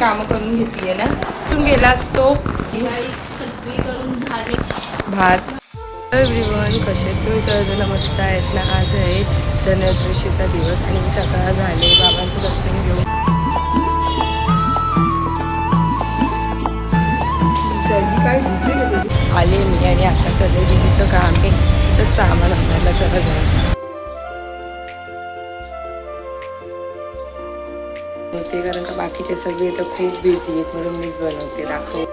काम करून घेतलीये ना. तून गेला असतो सगळी करून झाली. भात. एव्हरीवन कसे तुम्ही? सर्व मस्त आहेत ना? आज आहे धनत्रयोदशीचा दिवस आणि सकाळ झाले. बाबांचं दर्शन घेऊन. आले मी आणि आता सध्या दीदीचं काम आहे. तिचं सामान आणायला सगळं जाईल ते कारण का बाकीचे सगळे तर खूप बिझी आहेत म्हणून मीच बनवते. दाखव.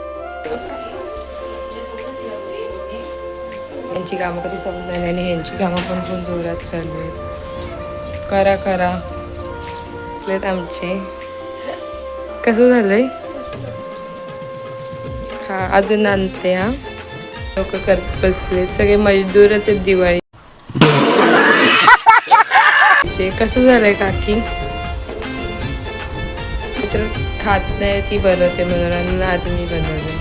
यांची कामं कधी समजणार नाही आणि ह्यांची कामं पण खूप जोरात चालू आहेत. करा करा. आहेत आमचे. कसं झालंय? हा अजून आणते हा. लोक करत बसले सगळे मजदूरच आहेत दिवाळी. कसं झालंय काकी? तर खात नाही ती बनवते म्हणून आज मी बनवले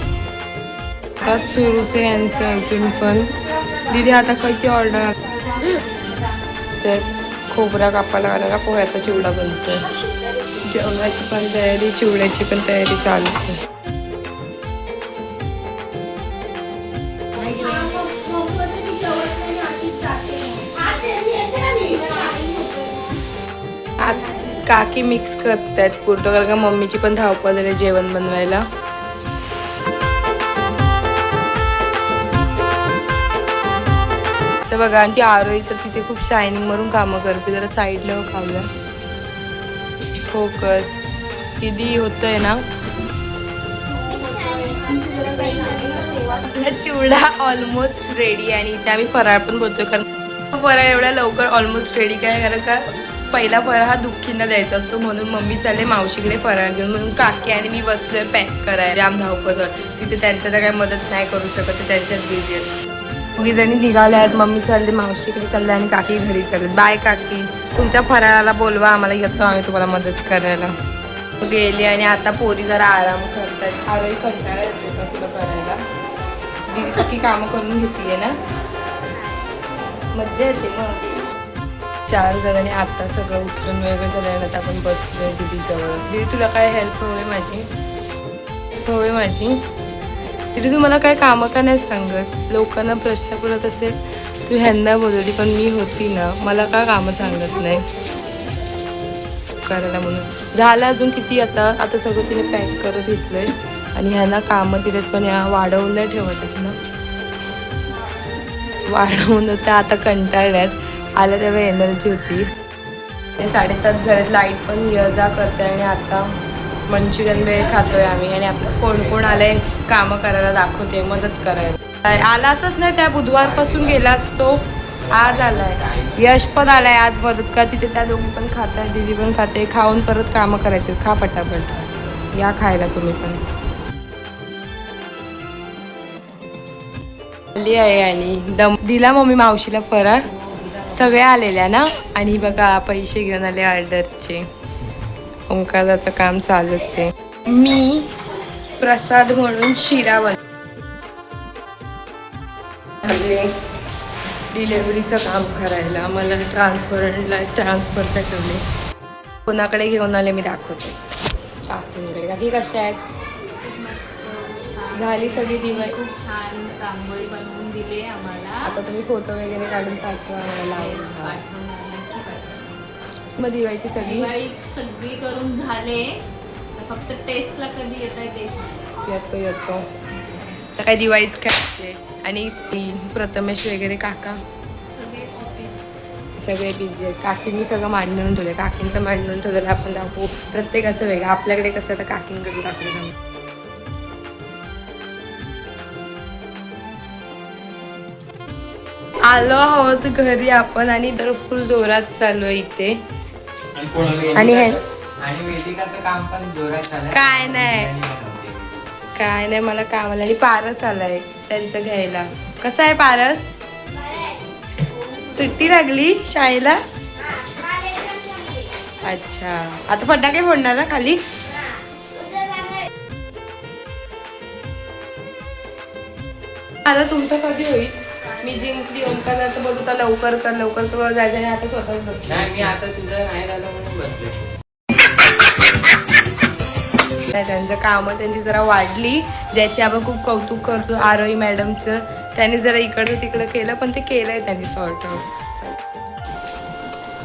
आज सुरूच यांचं अजून पण. दिदी आता किती ऑर्डर तर खोबरा कापायला आला पोह्याचा चिवडा बनतो जेवणाची पण तयारी चिवड्याची पण तयारी चालू आहे. आत काकी मिक्स करतायत पूर्ण कारण का मम्मीची पण धावपळ झाली जेवण बनवायला. तर बघा आणि ती आरोही तर तिथे खूप शायनिंग मारून कामं करते. जरा साईडला हो खाऊया. फोकस किती होतंय ना? आपला चिवडा ऑलमोस्ट रेडी आणि इथे आम्ही फराळ पण बोलतोय कारण फराळ एवढ्या लवकर ऑलमोस्ट रेडी काय? कारण का पहिला फराळ हा दुःखींना द्यायचा असतो. म्हणून मम्मी चालले मावशीकडे फराळ घेऊन. म्हणून काकी आणि मी बसलोय पॅक करायला. राम धावपळ तिथे त्यांचं तर काही मदत नाही करू शकत. त्यांच्यात बिझी आहेत. दोघी जणी निघाल्या आहेत मम्मी चालली मावशीकडे चालले आणि काकी घरी चालले. बाय काकी. तुमच्या फराळाला बोलवा आम्हाला येतो आम्ही तुम्हाला मदत करायला. गेली आणि आता पोरी जरा आराम करतात आरोही कंटाळा येतो का तुला करायला? दीदी किती कामं करून घेतली ना? मज्जा येते मग. चार जणांनी आता सगळं उचलून वेगळं झालं आता आपण बसलोय दीदीजवळ. दीदी तुला काय हेल्प हवी माझी? हवी माझी? तिथे तू मला काय कामं का नाही सांगत? लोकांना प्रश्न पडत असेल तू ह्यांना बोलवली पण मी होती ना. मला का कामं सांगत नाही? करायला म्हणून. झालं अजून किती आता? आता सगळं तिने पॅक करत घेतलंय. आणि ह्यांना कामं दिलेत पण ह्या वाढवून नाही ठेवत आहेत ना. वाढवून त्या आता कंटाळल्यात. आल्या तेव्हा एनर्जी होती. साडेसात घरात लाइट पण ये जा करते आणि आता मंचुरियन वेळ खातोय आम्ही आणि आपलं कोण कोण आलंय कामं करायला दाखवते मदत करायला. आला असंच नाही त्या बुधवारपासून गेला असतो आज आलाय. यश पण आलाय आज मदत का तिथे त्या दोघी पण खात आहे दिदी पण खाते खाऊन परत कामं करायचे खा पटापट. या खायला तुम्ही पण. आली आहे आणि दम दिला मम्मी मावशीला फराळ. सगळ्या आलेल्या ना? आणि बघा पैसे घेऊन आले ऑर्डरचे ओंकाराचं काम चालूच आहे. मी प्रसाद म्हणून शिरा बन डिलेवरीचं काम करायला मला ट्रान्सफरला ट्रान्सफरला ठेवले कोणाकडे घेऊन आले मी दाखवते. काकींकडे काकी कशा आहेत? झाली सगळी दिवाळी? खूप छान रांगोळी बनवून दिली आम्हाला. आता तुम्ही फोटो वगैरे काढून पाठवा मग दिवाळीची सगळी? दिवाळी सगळी करून झाले. फक्त टेस्टला कधी येत आहे टेस्ट येतो येतो तर काय दिवाळीच खायचे आणि प्रथमेश वगैरे काका? सगळे बिझी आहेत. काकींनी सगळं मांडून ठेवलं काकींचं मांडून ठेवलेलं आपण दाखवू. प्रत्येकाचं वेगळं. आपल्याकडे कसं आता काकींकडे दाखवलं आलो आहोत घरी आपण आणि तर फुल जोरात चालू आहे इथे. आणि हे- काय नाही. काय नाही मला कामाला आणि पारस आलाय त्यांचं घ्यायला. कसं आहे पारस? सुट्टी लागली शाळेला? अच्छा. आता फटाके फोडणार ना खाली? आता तुमचं कधी होईल? मी जिंकली ओंकार तर बोलतो तर लवकर कर लवकर कर मला जायचं आणि आता स्वतःच बसले. नाही मी आता तुझं नाही झालं म्हणून बसले. त्यांचं कामं त्यांची जरा वाढली. ज्याची आपण खूप कौतुक करतो आरोही मॅडमचं. त्यांनी जरा इकडं तिकडं केलं पण ते केलंय त्यांनी सॉर्ट आउट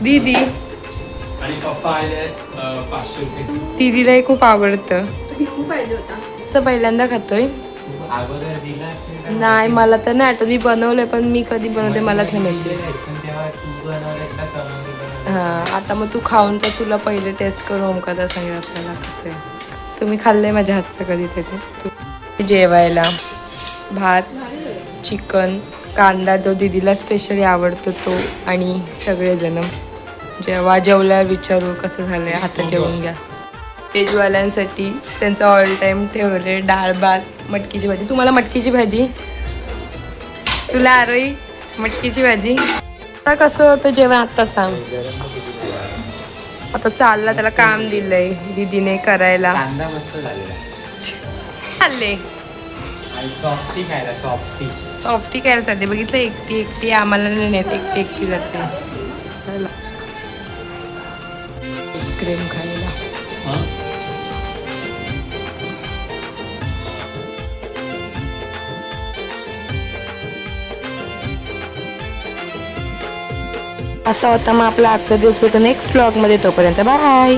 दीदी. आणि पप्पा आले पाचशे रुपये. खूप आवडतं. घेऊ पाहिजे होता. पहिल्यांदा खातोय? नाही मला तर नाही आठवत. मी बनवलंय पण मी कधी बनवते मला ते माहिती. आहे, हा आता मग तू खाऊन तर तुला पहिले टेस्ट करू ओमकादा सांगेल आपल्याला कसं आहे. तुम्ही खाल्लंय माझ्या हातचं कधी तरी तू? जेवायला भात चिकन कांदा तो दीदीला स्पेशली आवडतो तो आणि सगळेजण. जेव्हा जेवल्यावर विचारू कसं झालंय आता जेवून घ्या. पेजवाल्यांसाठी त्यांचं ऑल टाईम ठेवले डाळ भात मटकीची भाजी. तुम्हाला मटकीची भाजी? तुला आरोही मटकीची भाजी? आता कसं होतं जेवण आता सांग. आता चालला त्याला काम दिलंय दीदीने करायला. कांदा मस्त झालेला. चालले. सॉफ्टी खायला सॉफ्टी चालले. बघितलं एकटी एकटी आम्हाला नाही नेत एकटी एकटी जाते. चला. आईस्क्रीम खायला. असा होता. मग आपला आजचा दिवस भेटून नेक्स्ट ब्लॉगमध्ये तोपर्यंत बाय